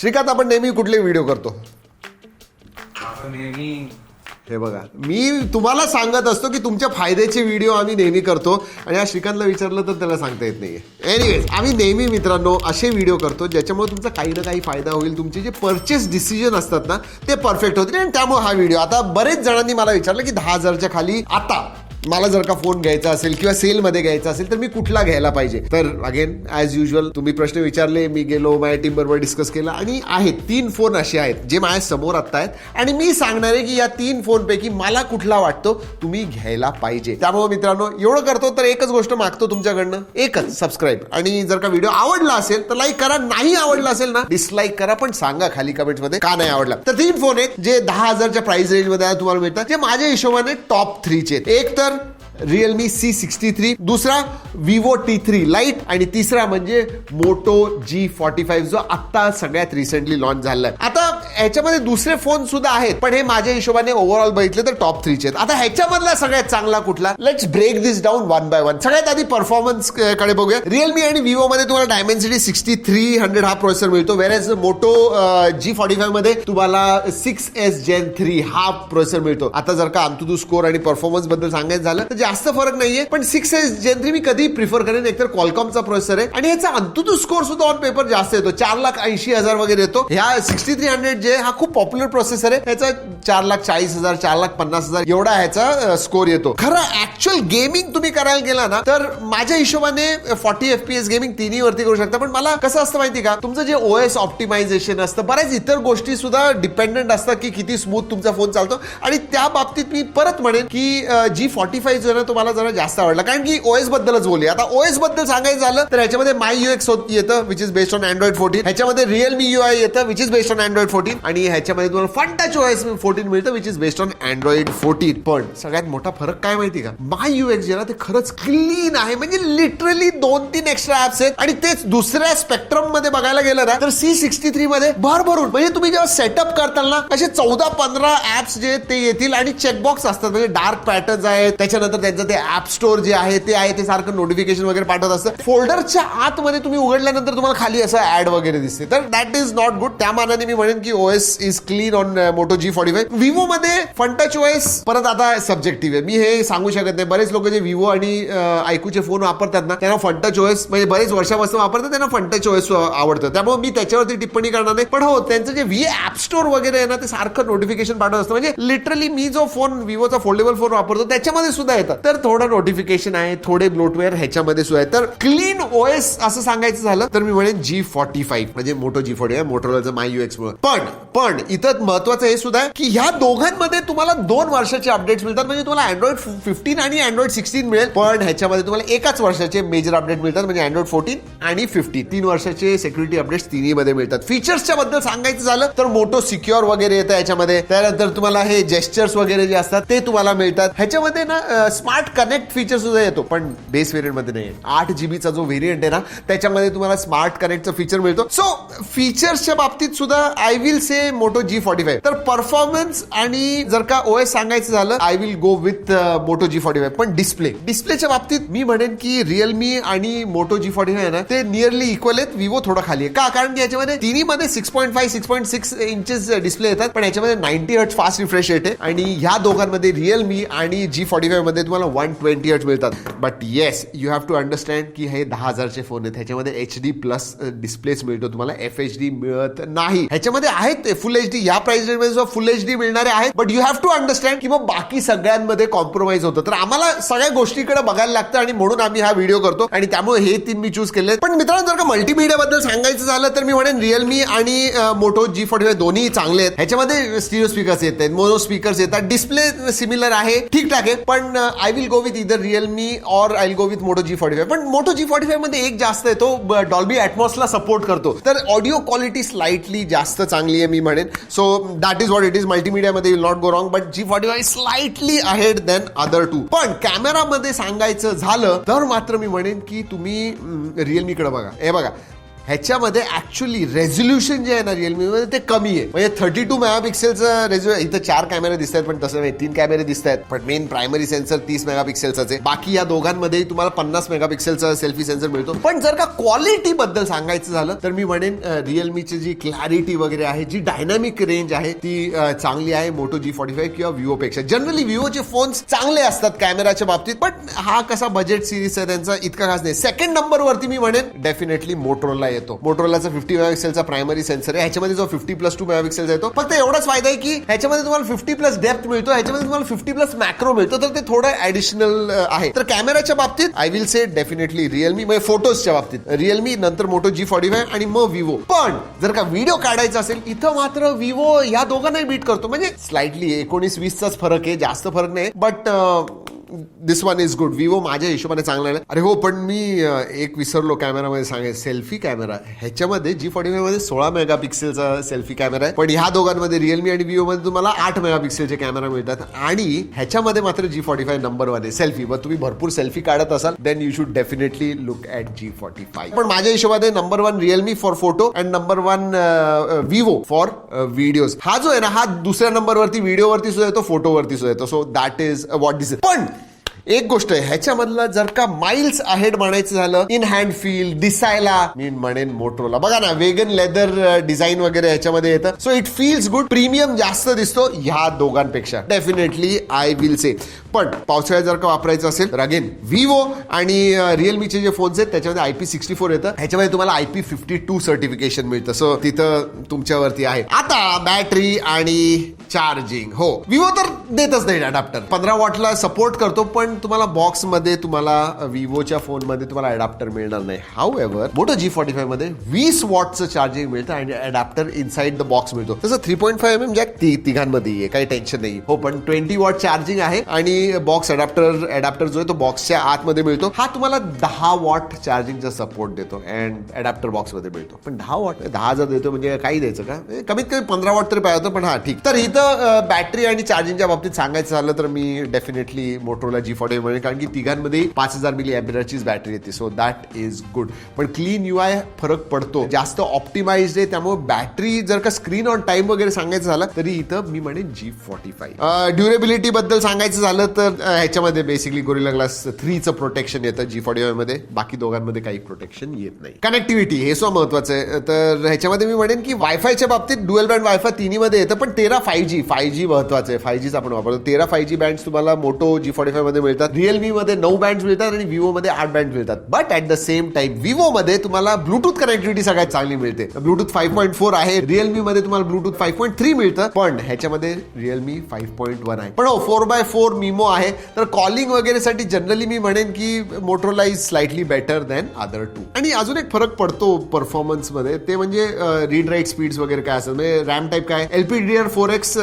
श्रीकांत आपण नेहमी कुठले व्हिडिओ करतो? हे बघा मी तुम्हाला सांगत असतो की तुमच्या फायद्याचे व्हिडिओ आम्ही नेहमी करतो आणि या श्रीकांतला विचारलं तर त्याला सांगता येत नाहीये. एनिवेज आम्ही नेहमी मित्रांनो असे व्हिडिओ करतो ज्याच्यामुळे तुमचा काही ना काही फायदा होईल. तुमचे जे परचेस डिसिजन असतात ना ते परफेक्ट होतील आणि त्यामुळे हा व्हिडिओ आता बरेच जणांनी मला विचारलं की दहा हजारच्या खाली आता मला जर का फोन घ्यायचा असेल किंवा सेलमध्ये घ्यायचा असेल तर मी कुठला घ्यायला पाहिजे? तर अगेन ॲज युजल तुम्ही प्रश्न विचारले मी गेलो माझ्या टीम बरोबर डिस्कस केला आणि आहेत तीन फोन असे आहेत जे माझ्यासमोर आत्ता आहेत. आणि मी सांगणार आहे की या तीन फोनपैकी मला कुठला वाटतो तुम्ही घ्यायला पाहिजे. त्यामुळे मित्रांनो एवढं करतो तर एकच गोष्ट मागतो तुमच्याकडनं. एकच सबस्क्राईब आणि जर का व्हिडिओ आवडला असेल तर लाईक करा. नाही आवडला असेल ना डिसलाईक करा पण सांगा खाली कमेंट्समध्ये का नाही आवडला. तर तीन फोन आहेत जे दहा हजारच्या प्राइस रेंजमध्ये तुम्हाला मिळतात जे माझ्या हिशोबाने टॉप थ्रीचे आहेत. एक तर रिअलमी सी सिक्स्टी थ्री दुसरा विवो टी थ्री लाइट आणि तिसरा म्हणजे मोटो जी फॉर्टी फाईव्ह जो आत्ता सगळ्यात रिसेंटली लॉन्च झाला आहे आता ह्याच्यामध्ये दुसरे फोन सुद्धा आहेत. पण हे माझ्या हिशोबाने ओव्हरऑल बघितले तर टॉप थ्रीचे आहेत. आता ह्याच्यामधला सगळ्यात चांगला कुठला? Let's break this down one by one सगळ्यात आधी परफॉर्मन्सकडे बघूया रिअलमी आणि विवो मध्ये तुम्हाला डायमेन्सिटी सिक्स्टी थ्री हंड्रेड हा प्रोसेसर मिळतो. वेरेज मोटो जी फॉर्टी फाईव्हमध्ये तुम्हाला सिक्स एस जेन थ्री हा प्रोसेसर मिळतो. आता जर का आमतुदू स्कोर आणि परफॉर्मन्सबद्दल सांगायचं झालं तर जास्त फरक नाहीये. पण सिक्स एस जेन थ्री मी कधी प्रिफर करेन. एकतर कॉलकॉमचा प्रोसेसर आहे. आणि याचा अंतुदू स्कोर सुद्धा ऑन पेपर जास्त येतो. चार लाख ऐंशी हजार वगैरे येतो. ह्या सिक्स्टी थ्री हंड्रेड जे हा खूप पॉप्युलर प्रोसेसर आहे. याचा चार लाख चाळीस हजार चार लाख पन्नास हजार एवढा ह्याचा स्कोर येतो. खरं ऍक्च्युअल गेमिंग तुम्ही करायला गेला ना तर माझ्या हिशोबाने forty F P S gaming तिन्ही वरती करू शकता. पण मला कसं असतं माहिती का? तुमचं जे ओ एस ऑप्टिमायझेशन असतं बऱ्याच इतर गोष्टी सुद्धा डिपेंडंट असतात की किती स्मूथ तुमचा फोन चालतो. आणि त्या बाबतीत मी परत म्हणेन की जी फॉर्टी फाईव्ह जो आहे ना तुम्हाला जरा जास्त आवडला. कारण की ओएस बद्दलच बोलली आता ओएसबद्दल सांगायचं झालं तर ह्याच्यामध्ये माय यू एक्स येतं which is based on Android fourteen ह्याच्यामध्ये रिअलमी यू आय येतं which is based on Android fourteen आणि ह्याच्यामध्ये तुम्हाला फंटाच ओएस फोर्टीन मिळतं which is based on Android fourteen पण सगळ्यात मोठा फरक काय माहिती का? माय यू एक्स जे ना ते खरंच क्लीन आहे म्हणजे लिटरली दोन तीन एक्स्ट्रा ऍप्स आहेत. आणि तेच दुसऱ्या स्पेक्ट्रममध्ये बघायला गेलं ना तर सी सिक्स्टी थ्री मध्ये भर भरून म्हणजे तुम्ही जेव्हा सेटअप करताल ना असे चौदा पंधरा ऍप्स जे ते येतील आणि चेकबॉक्स असतात. म्हणजे डार्क पॅटर्न आहेत त्याच्यानंतर त्यांचं ते ऍप स्टोर जे आहे ते आहे ते सारखं नोटिफिकेशन वगैरे पाठवत असतं. फोल्डरच्या आतमध्ये तुम्ही उघडल्यानंतर तुम्हाला खाली असं ऍड वगैरे दिसते. तर दॅट इज नॉट गुड त्या मानाने मी म्हणेन की O OS is clean on Moto G forty five Vivo मध्ये फंटच ओएस परत आता सब्जेक्टिव्ह आहे. मी हे सांगू शकत नाही. बरेच लोक जे विवो आणि uh, ऐकूचे फोन वापरतात ना त्यांना फंटच ओएस म्हणजे बरेच वर्षापासून वापरतात त्यांना फंटच ओएस uh, आवडतं. त्यामुळे मी त्याच्यावरती टिप्पणी करणार नाही. पण हो त्यांचं जे व्ही ऍप स्टोर वगैरे आहे ना ते सारखं नोटिफिकेशन पाठवत असतं. म्हणजे लिटरली मी जो फोन विवोचा फोल्डेबल फोन वापरतो त्याच्यामध्ये सुद्धा येतात. तर थोडं नोटिफिकेशन आहे थोडे ब्लोटवेअर ह्याच्यामध्ये सुद्धा आहे तर क्लीन ओएस असं सांगायचं झालं तर मी म्हणेन जी फॉर्टी फाईव्ह म्हणजे मोटो जी फोर्टी मोटोलाचं माय यू एक्स पण पण इथं महत्वाचं हे सुद्धा आहे की ह्या दोघांमध्ये तुम्हाला दोन वर्षाचे अपडेट्स मिळतात. म्हणजे तुम्हाला अँड्रॉइड फिफ्टीन आणि अँड्रॉइड सिक्स्टीन मिळेल पण ह्याच्यामध्ये तुम्हाला एकाच वर्षाचे मेजर अपडेट मिळतात. म्हणजे अँड्रॉइड फोर्टीन आणि फिफ्टी तीन वर्षाचे सेक्युरिटी अपडेट्स तिन्ही मध्ये मिळतात. फीचर्सच्या बद्दल सांगायचं झालं तर मोटो सिक्युअर वगैरे येतं याच्यामध्ये त्यानंतर तुम्हाला हे जेस्टर्स वगैरे जे असतात ते तुम्हाला मिळतात. ह्याच्यामध्ये ना स्मार्ट कनेक्ट फीचर सुद्धा येतो पण बेस व्हेरियंटमध्ये नाही आठ जीबीचा जो व्हेरियंट आहे ना त्याच्यामध्ये तुम्हाला स्मार्ट कनेक्टचं फीचर मिळतो. सो फीचर्सच्या बाबतीत सुद्धा I will say Moto G forty five तर परफॉर्मन्स आणि जर का ओएस सांगायचं झालं I will go with Moto G forty five पण डिस्प्ले डिस्प्लेच्या बाबतीत मी म्हणेन की रिअलमी आणि मोटो जी फॉर्टी फाईव्ह ना ते नियरली इक्वल आहेत. विवो थोडा खाली आहे. का? कारण की याच्यामध्ये तिन्ही मध्ये six point five six point six inches display येतात पण याच्यामध्ये ninety hertz fast refresh rate आहे. आणि ह्या दोघांमध्ये रिअलमी आणि जी फॉर्टी फाईव्हमध्ये तुम्हाला वन ट्वेंटी हर्ट मिळतात. But yes you have to understand की हे दहा हजारचे फोन आहेत. ह्याच्यामध्ये एच डी प्लस डिस्प्लेच मिळतो. तुम्हाला एफ एच डी मिळत नाही. ह्याच्यामध्ये आहे आहेत. ते फुल एच डी या प्राइस रेंजमध्ये फुल एच डी मिळणारे आहेत. But you have to understand की मग बाकी सगळ्यांमध्ये कॉम्प्रोमाइज होतं. तर आम्हाला सगळ्या गोष्टीकडे बघायला लागतं आणि म्हणून आम्ही हा व्हिडिओ करतो. आणि त्यामुळे हे तीन मी चूज केले पण मित्रांनो जर का मल्टीमीडिया बद्दल सांगायचं झालं तर मी म्हणेन रिअलमी आणि मोटो जी फोर्टी दोन्ही चांगले आहेत. ह्याच्यामध्ये स्टिरिओ स्पीकर्स येत आहेत मोनो स्पीकर्स येतात. डिस्प्ले सिमिलर आहे ठीकठाक आहे. पण आय विल गो विथ इधर रिअलमी और I will go with Moto G forty five पण मोटो जी फोर्टी फाईव्हमध्ये एक जास्त आहे तो डॉल्बी ॲटमॉसला सपोर्ट करतो. तर ऑडिओ क्वालिटी स्लाइटली जास्त चांगली आहे मी म्हणेन. So that is what it is मल्टीमिडियामध्ये will not go wrong but G forty five slightly ahead then other two पण कॅमेरामध्ये सांगायचं झालं तर मात्र मी म्हणेन की तुम्ही रिअलमीकडे बघा. हे बघा. ह्याच्यामध्ये ऍक्च्युली रेझोल्युशन जे आहे ना रिअलमीमध्ये ते कमी आहे. म्हणजे थर्टी टू मेगापिक्सेलचं रेझो इथं चार कॅमेरे दिसत आहेत पण तसं नाही. तीन कॅमेरे दिसत आहेत पण मेन प्रायमरी सेन्सर तीस मेगापिक्सेलचाच आहे. बाकी या दोघांमध्ये तुम्हाला पन्नास मेगापिक्सेलचा सेल्फी सेन्सर मिळतो. पण जर का क्वालिटी बद्दल सांगायचं झालं तर मी म्हणेन रिअलमीची जी क्लॅरिटी वगैरे आहे जी डायनामिक रेंज आहे ती चांगली आहे. मोटो जी फॉर्टी फाईव्ह किंवा विवो पेक्षा. जनरली विवोचे फोन्स चांगले असतात कॅमेराच्या बाबतीत पण हा कसा बजेट सिरीज आहे त्यांचा इतका खास नाही. सेकंड नंबरवरती मी म्हणेन डेफिनेटली मोटरोला येतो. मोटरोलाचा फिफ्टी मेगापिक्सेलचा प्रायमरी सेन्सर आहे. ह्याच्यामध्ये जो फिफ्टी प्लस टू मेगापिक्सेलचा येतो. फक्त एवढाच फायदा आहे की ह्याच्यामध्ये तुम्हाला फिफ्टी प्लस डेप्थ मिळतो. ह्याच्यामध्ये तुम्हाला फिफ्टी प्लस मॅक्रो मिळतो. तर ते थोडं ऍडिशनल आहे. तर कॅमेराच्या बाबतीत I will say definitely Realme म्हणजे फोटोजच्या बाबतीत. रिअलमी नंतर मोटो जी फॉर्टी फाईव्ह आणि मग विवो पण जर का व्हिडिओ काढायचा असेल इथं मात्र विवो या दोघांनाही बीट करतो. म्हणजे स्लाइटली एकोणीस वीसचाच फरक आहे. जास्त फरक नाही. But this one is good Vivo माझ्या हिशोबाने चांगला आहे. अरे हो पण मी एक विसरलो कॅमेरामध्ये सांगेल सेल्फी कॅमेरा ह्याच्यामध्ये जी फॉर्टी फाईव्हमध्ये सोळा मेगा पिक्सेलचा सेल्फी कॅमेरा आहे. पण ह्या दोघांमध्ये रिअलमी आणि विवो मध्ये तुम्हाला आठ मेगा पिक्सेलचे कॅमेरा मिळतात. आणि ह्याच्यामध्ये मात्र G forty five number one आहे सेल्फी मग तुम्ही भरपूर सेल्फी काढत असाल then you should definitely look at G forty five पण माझ्या हिशोबाने number one Realme for photo and number one Vivo for videos हा जो आहे ना हा दुसऱ्या नंबरवरती व्हिडिओवरती सुद्धा येतो फोटोवरती सुद्धा येतो. So that is what this पण एक गोष्ट आहे ह्याच्यामधलं जर का माइल्स अहेड म्हणायचं झालं इन हँड फील दिसायला मी म्हणेन मोटरोला बघा ना वेगन लेदर डिझाईन वगैरे ह्याच्यामध्ये येतं. So it feels good premium जास्त दिसतो ह्या दोघांपेक्षा. डेफिनेटली आय विल से पण पावसाळ्यात जर का वापरायचं असेल तर अगेन विवो आणि रिअलमीचे जे फोन्स आहेत त्याच्यामध्ये आय पी सिक्स्टी फोर येतं. ह्याच्यामध्ये तुम्हाला I P fifty two certification मिळतं. सो तिथं तुमच्यावरती आहे. आता बॅटरी आणि चार्जिंग हो. विवो तर देतच नाही अडॅप्टर पंधरा वॉटला सपोर्ट करतो पण तुम्हाला बॉक्समध्ये तुम्हाला विवोच्या फोनमध्ये तुम्हाला अडॅप्टर मिळणार नाही. हाऊ एव्हर मोठं जी फॉर्टी फायमध्ये वीस वॉटचं चार्जिंग मिळतं आणि अडॅप्टर इनसाइड द बॉक्स मिळतो. तसं three point five M jack तिघांमध्ये आहे काही टेन्शन नाही हो पण ट्वेंटी वॉट चार्जिंग आहे आणि बॉक्स अडॅप्टर अडॅप्टर जो आहे तो बॉक्सच्या आतमध्ये मिळतो. हा तुम्हाला दहा वॉट चार्जिंगचा सपोर्ट देतो अँड अडॅप्टर बॉक्समध्ये मिळतो. पण दहा वॉट दहा हजार देतो म्हणजे काही द्यायचं का? म्हणजे कमीत कमी पंधरा वॉट तरी पाहिजे होतं पण हा ठीक. तर इथं बॅटरी आणि चार्जिंगच्या बाबतीत सांगायचं झालं तर मी डेफिनेटली मोटोला जी फॉर्टी म्हणेन. कारण की तिघांमध्ये पाच हजार मिली अँपिअरचीच बॅटरी येते. सो दॅट इज गुड पण क्लीन यू आय फरक पडतो. जास्त ऑप्टिमाइज आहे. त्यामुळे बॅटरी जर का स्क्रीन ऑन टाइम वगैरे सांगायचं झालं तरी इथं मी म्हणेन जी फॉर्टी फाईव्ह ड्युरेबिलिटी बद्दल सांगायचं झालं तर ह्याच्यामध्ये बेसिकली गोरिला ग्लास थ्रीचं प्रोटेक्शन येतं जी फॉर्टी फाईव्हमध्ये. बाकी दोघांमध्ये काही प्रोटेक्शन येत नाही. कनेक्टिव्हिटी हे सो महत्वाचं आहे. तर ह्याच्यामध्ये मी म्हणेन की वायफायच्या बाबतीत डुएल बँड वायफाय तिन्हीमध्ये येतं पण तेरा फाय जी फाय जी महत्वाचं आहे. फाय जीच आपण वापरतो. तेरा फाय जी बँड्स तुम्हाला मोटो जी फॉर्टी फाईव्हमध्ये मिळतात. रिअलमी मध्ये नऊ बँड्स मिळतात आणि विवो मध्ये आठ बँड मिळतात. But at the same time Vivo मध्ये तुम्हाला ब्लूटूथ कनेक्टिव्हिटी सगळ्यात चांगली मिळते. ब्लूटूथ फाईव्ह पॉईंट फोर आहे. रिअलमी मध्ये तुम्हाला ब्लूटूथ फाईव्ह पॉईंट थ्री मिळतं. पण ह्याच्यामध्ये रिअलमी फाईव्ह पॉईंट वन आहे. पण हो फोर बाय फोर मिमो आहे. तर कॉलिंग वगैरेसाठी जनरली मी म्हणेन की Motorola is slightly better than other two आणि अजून एक फरक पडतो परफॉर्मन्समध्ये. ते म्हणजे रीड राईट स्पीड्स वगैरे काय असतात. म्हणजे रॅम टाईप काय? एलपीडीआर फोर एक्स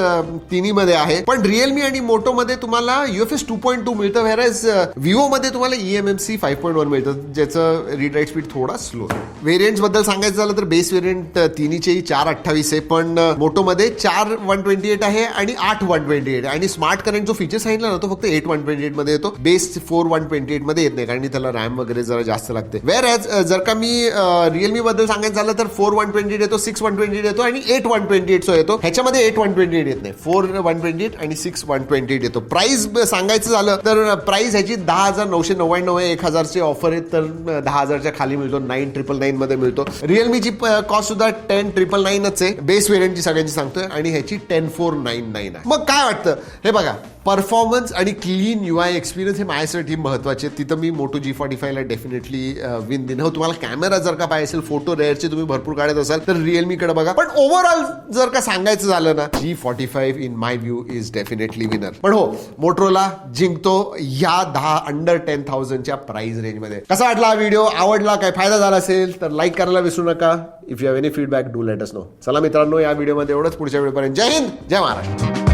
तिन्हीमध्ये आहे. पण रिअलमी आणि मोटो मध्ये तुम्हाला युएफएस टू पॉईंट टू मिळतं व्हेरॅज विवो मध्ये तुम्हाला ईएमएमसी फाईव्ह पॉईंट वन मिळतं ज्याचं रीड राईट स्पीड थोडा स्लो व्हेरियंटबद्दल सांगायचं झालं तर बेस व्हेरियंट तिन्हीचेही चार अठ्ठावीस आहे पण मोटोमध्ये चार वन ट्वेंटी एट आहे आणि आठ वन ट्वेंटी एट आणि स्मार्ट करंट जो फीचर सांगितला ना तो फक्त एट वन ट्वेंटी एटमध्ये येतो. बेस फोर वन ट्वेंटी एटमध्ये येत नाही कारण त्याला रॅम वगैरे जरा जास्त लागते. वेर एज जर का मी रिअलमी बद्दल सांगायचं झालं तर फोर वन ट्वेंटी एट येतो सिक्स वन ट्वेंटी एट येतो आणि एट वन ट्वेंटी एट येतो. ह्याच्यामध्ये एट वन ट्वेंटी एट येत नाही. फोर वन ट्वेंटी एट आणि सिक्स वन ट्वेंटी एट येतो प्राइस सांगायचं झालं तर प्राइस ह्याची दहा हजार नऊशे नव्याण्णव एक हजारची ऑफर आहेत तर दहा हजारच्या खाली मिळतो नाईन ट्रिपल नाईन मध्ये मिळतो. रिअलमीची कॉस्ट सुद्धा टेन ट्रिपल नाईनच आहे. बेस वेरियंटची सगळ्यांची सांगतोय आणि ह्याची टेन फोर नाईन नाईन आहे. मग काय वाटतं? हे बघा परफॉर्मन्स आणि क्लीन यू आय एक्सपिरियन्स हे माझ्यासाठी महत्त्वाचे आहेत. तिथं मी मोटो जी फॉर्टी फायला डेफिनेटली विन देणं हो. तुम्हाला कॅमेरा जर का पाहिजे असेल फोटो रेअरचे तुम्ही भरपूर काढत असाल तर रिअलमीकडे बघा. पण ओव्हरऑल जर का सांगायचं झालं ना G forty five in my view is definitely winner पण हो मोटरोला जिंकतो या दहा अंडर टेन थाउजंडच्या प्राइस रेंजमध्ये कसा वाटला हा व्हिडिओ आवडला? काय फायदा झाला असेल? तर लाईक करायला विसरू नका. If you have any feedback do let us know चला मित्रांनो या व्हिडिओमध्ये एवढंच. पुढच्या वेळेपर्यंत जय हिंद! जय महाराष्ट्र!